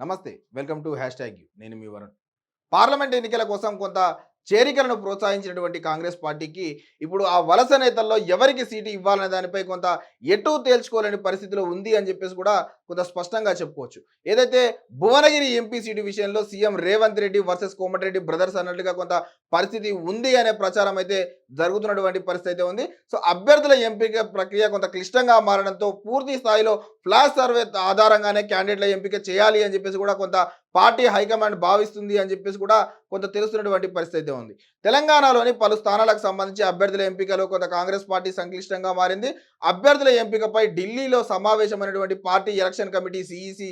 నమస్తే welcome to hash tag you. నేను మీ వరుణ్. పార్లమెంట్ ఎన్నికల కోసం కొంత చేరికలను ప్రోత్సహించినటువంటి కాంగ్రెస్ పార్టీకి ఇప్పుడు ఆ వలస నేతల్లో ఎవరికి సీటు ఇవ్వాలనే దానిపై కొంత ఎటు తేల్చుకోలేని పరిస్థితిలో ఉంది అని చెప్పేసి కూడా కొంత స్పష్టంగా చెప్పుకోవచ్చు. ఏదైతే భువనగిరి ఎంపీ సీటు విషయంలో CM Revanth Reddy versus Komatireddy brothers అన్నట్టుగా కొంత పరిస్థితి ఉంది అనే ప్రచారం అయితే జరుగుతున్నటువంటి పరిస్థితి అయితే ఉంది. సో అభ్యర్థుల ఎంపిక ప్రక్రియ కొంత క్లిష్టంగా మారడంతో పూర్తి స్థాయిలో ఫ్లాష్ సర్వే ఆధారంగానే క్యాండిడేట్ల ఎంపిక చేయాలి అని చెప్పేసి కూడా కొంత పార్టీ హైకమాండ్ భావిస్తుంది అని చెప్పేసి కూడా కొంత తెలుస్తున్నటువంటి పరిస్థితి ఉంది. తెలంగాణలోని పలు స్థానాలకు సంబంధించి అభ్యర్థుల ఎంపికలో కొంత కాంగ్రెస్ పార్టీ సంక్లిష్టంగా మారింది. అభ్యర్థుల ఎంపికపై ఢిల్లీలో సమావేశమైనటువంటి party election committee CEC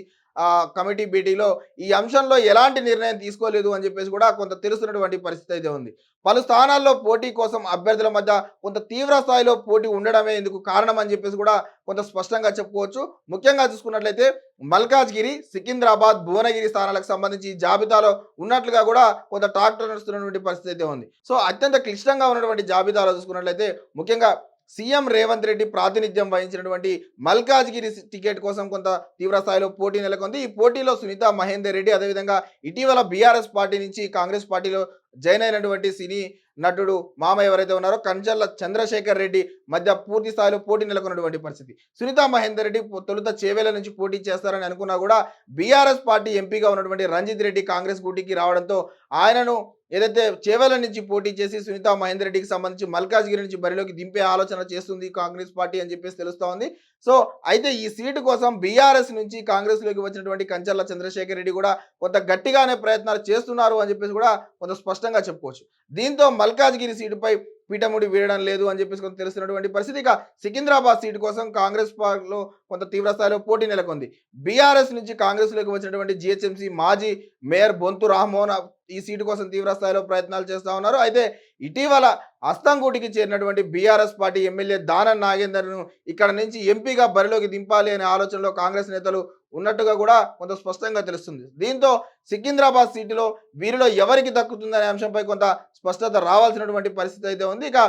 committee భేటీలో ఈ అంశంలో ఎలాంటి నిర్ణయం తీసుకోలేదు అని చెప్పేసి కూడా కొంత తెలుస్తున్నటువంటి పరిస్థితి అయితే ఉంది. పలు స్థానాల్లో పోటీ కోసం అభ్యర్థుల మధ్య కొంత తీవ్ర స్థాయిలో పోటీ ఉండడమే ఇందుకు కారణం అని చెప్పేసి కూడా కొంత స్పష్టంగా చెప్పుకోవచ్చు. ముఖ్యంగా చూసుకున్నట్లయితే మల్కాజ్గిరి సికింద్రాబాద్ భువనగిరి స్థానాలకు సంబంధించి జాబితాలో ఉన్నట్లుగా కూడా కొంత ట్రాక్టర్ నడుస్తున్నటువంటి పరిస్థితి అయితే ఉంది. సో అత్యంత క్లిష్టంగా ఉన్నటువంటి జాబితాలో చూసుకున్నట్లయితే ముఖ్యంగా సీఎం రేవంత్ రెడ్డి ప్రాతినిధ్యం వహించినటువంటి మల్కాజ్గిరి టికెట్ కోసం కొంత తీవ్ర స్థాయిలో పోటీ నెలకొంది. ఈ పోటీలో సునీత మహేందర్ రెడ్డి అదేవిధంగా ఇటీవల బీఆర్ఎస్ పార్టీ నుంచి కాంగ్రెస్ పార్టీలో జాయిన్ అయినటువంటి సినీ నటుడు మామ ఎవరైతే ఉన్నారో కంచర్ల చంద్రశేఖర్ రెడ్డి మధ్య పూర్తి స్థాయిలో పోటీ నెలకొన్నటువంటి పరిస్థితి. సునీత మహేందర్ రెడ్డి తొలుత చేవేల నుంచి పోటీ చేస్తారని అనుకున్నా కూడా బీఆర్ఎస్ పార్టీ ఎంపీగా ఉన్నటువంటి రంజిత్ రెడ్డి కాంగ్రెస్ గూటికి రావడంతో ఆయనను ఏదైతే చేవేల నుంచి పోటీ చేసి సునీత మహేందర్ రెడ్డికి సంబంధించి మల్కాజ్గిరి నుంచి బరిలోకి దింపే ఆలోచన చేస్తుంది కాంగ్రెస్ పార్టీ అని చెప్పేసి తెలుస్తూ ఉంది. సో అయితే ఈ సీటు కోసం బీఆర్ఎస్ నుంచి కాంగ్రెస్లోకి వచ్చినటువంటి కంచర్ల చంద్రశేఖర్ రెడ్డి కూడా కొంత గట్టిగానే ప్రయత్నాలు చేస్తున్నారు అని చెప్పేసి కూడా కొంత స్పష్టంగా చెప్పుకోవచ్చు. దీంతో మల్కాజ్గిరి సీటుపై పీఠముడి వీడడం లేదు అని చెప్పేసి కొంత తెలుస్తున్నటువంటి పరిస్థితి. ఇక సికింద్రాబాద్ సీటు కోసం కాంగ్రెస్ పార్టీలో కొంత తీవ్ర స్థాయిలో పోటీ నెలకొంది. బీఆర్ఎస్ నుంచి కాంగ్రెస్లోకి వచ్చినటువంటి జిహెచ్ఎంసీ మాజీ మేయర్ బొంతు రామ్మోహన్ ఈ సీటు కోసం తీవ్ర స్థాయిలో ప్రయత్నాలు చేస్తా ఉన్నారు. అయితే ఇటీవల అస్తంగూటికి చేరినటువంటి బీఆర్ఎస్ పార్టీ ఎమ్మెల్యే దానన్ నాగేందర్ను ఇక్కడ నుంచి ఎంపీగా బరిలోకి దింపాలి అనే ఆలోచనలో కాంగ్రెస్ నేతలు ఉన్నట్టుగా కూడా కొంత స్పష్టంగా తెలుస్తుంది. దీంతో సికింద్రాబాద్ సీటులో వీరిలో ఎవరికి దక్కుతుందనే అంశంపై కొంత స్పష్టత రావాల్సినటువంటి పరిస్థితి అయితే ఉంది. ఇక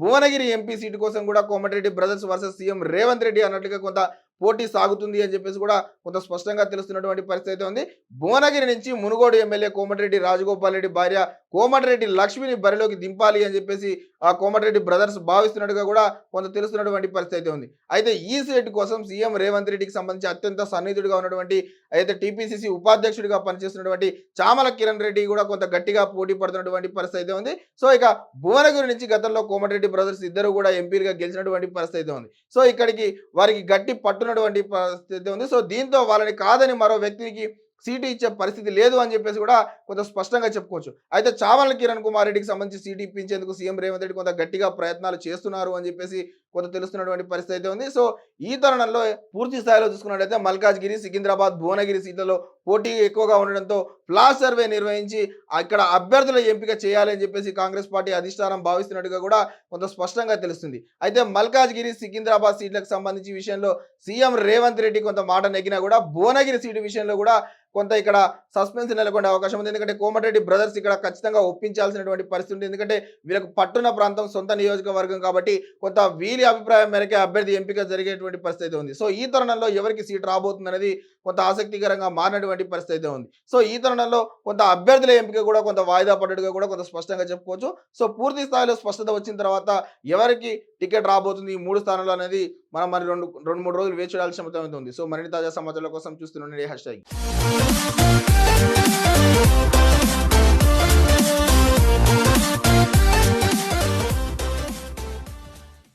భువనగిరి ఎంపీ సీటు కోసం కూడా Komatireddy brothers versus CM Revanth Reddy అన్నట్లుగా కొంత పోటీ సాగుతుంది అని చెప్పేసి కూడా కొంత స్పష్టంగా తెలుస్తున్నటువంటి పరిస్థితి అయితే ఉంది. భువనగిరి నుంచి మునుగోడు ఎమ్మెల్యే కోమటిరెడ్డి రాజగోపాల్ రెడ్డి భార్య కోమటిరెడ్డి లక్ష్మిని బరిలోకి దింపాలి అని చెప్పేసి ఆ కోమటిరెడ్డి బ్రదర్స్ భావిస్తున్నట్టుగా కూడా కొంత తెలుస్తున్నటువంటి పరిస్థితి అయితే ఉంది. అయితే ఈ సీట్ కోసం సీఎం రేవంత్ రెడ్డికి సంబంధించి అత్యంత సన్నిహితుడిగా ఉన్నటువంటి అయితే టీపీసీసీ ఉపాధ్యక్షుడిగా పనిచేస్తున్నటువంటి చామల కిరణ్ రెడ్డి కూడా కొంత గట్టిగా పోటీ పడుతున్నటువంటి పరిస్థితి అయితే ఉంది. సో ఇక భువనగిరి నుంచి గతంలో కోమటిరెడ్డి బ్రదర్స్ ఇద్దరు కూడా ఎంపీలుగా గెలిచినటువంటి పరిస్థితి అయితే ఉంది. సో ఇక్కడికి వారికి గట్టి పట్టునటువంటి పరిస్థితి ఉంది. సో దీంతో వాళ్ళని కాదని మరో వ్యక్తికి సీటు ఇచ్చే పరిస్థితి లేదు అని చెప్పేసి కూడా కొంత స్పష్టంగా చెప్పుకోవచ్చు. అయితే చావల కిరణ్ కుమార్ రెడ్డికి సంబంధించి సీటు ఇప్పించేందుకు సీఎం రేవంత్ రెడ్డి కొంత గట్టిగా ప్రయత్నాలు చేస్తున్నారు అని చెప్పేసి కొంత తెలుస్తున్నటువంటి పరిస్థితి అయితే ఉంది. సో ఈ తరుణంలో పూర్తి స్థాయిలో చూసుకున్నట్లయితే మల్కాజ్గిరి సికింద్రాబాద్ భువనగిరి సీట్లలో పోటీ ఎక్కువగా ఉండడంతో ఫ్లాష్ సర్వే నిర్వహించి అక్కడ అభ్యర్థుల ఎంపిక చేయాలని చెప్పేసి కాంగ్రెస్ పార్టీ అధిష్టానం భావిస్తున్నట్టుగా కూడా కొంత స్పష్టంగా తెలుస్తుంది. అయితే మల్కాజ్గిరి సికింద్రాబాద్ సీట్లకు సంబంధించి విషయంలో సీఎం రేవంత్ రెడ్డి కొంత మాట నెగ్గినా కూడా భువనగిరి సీటు విషయంలో కూడా కొంత ఇక్కడ సస్పెన్స్ నెలకొనే అవకాశం ఉంది. ఎందుకంటే కోమటిరెడ్డి బ్రదర్స్ ఇక్కడ ఖచ్చితంగా ఒప్పించాల్సినటువంటి పరిస్థితి ఉంది. ఎందుకంటే వీళ్ళకు పట్టున ప్రాంతం సొంత నియోజకవర్గం కాబట్టి కొంత వీరి అభిప్రాయం మేరకే అభ్యర్థి ఎంపిక జరిగేటువంటి పరిస్థితి ఉంది. సో ఈ తరుణంలో ఎవరికి సీట్ రాబోతుంది అనేది కొంత ఆసక్తికరంగా మారినటువంటి పరిస్థితి అయితే ఉంది. సో ఈ తరుణంలో కొంత అభ్యర్థుల ఎంపిక కూడా కొంత వాయిదా పడ్డట్టుగా కూడా కొంత స్పష్టంగా చెప్పుకోవచ్చు. సో పూర్తి స్థాయిలో స్పష్టత వచ్చిన తర్వాత ఎవరికి టికెట్ రాబోతుంది? ఈ మూడు స్థానాలు అనేది మనం మరి రెండు రెండు మూడు రోజులు వేచి చూడాల్సిన ఉంది. సో మరిన్ని తాజా సమాచారాల కోసం చూస్తున్నాండి హ్యాష్ ట్యాగ్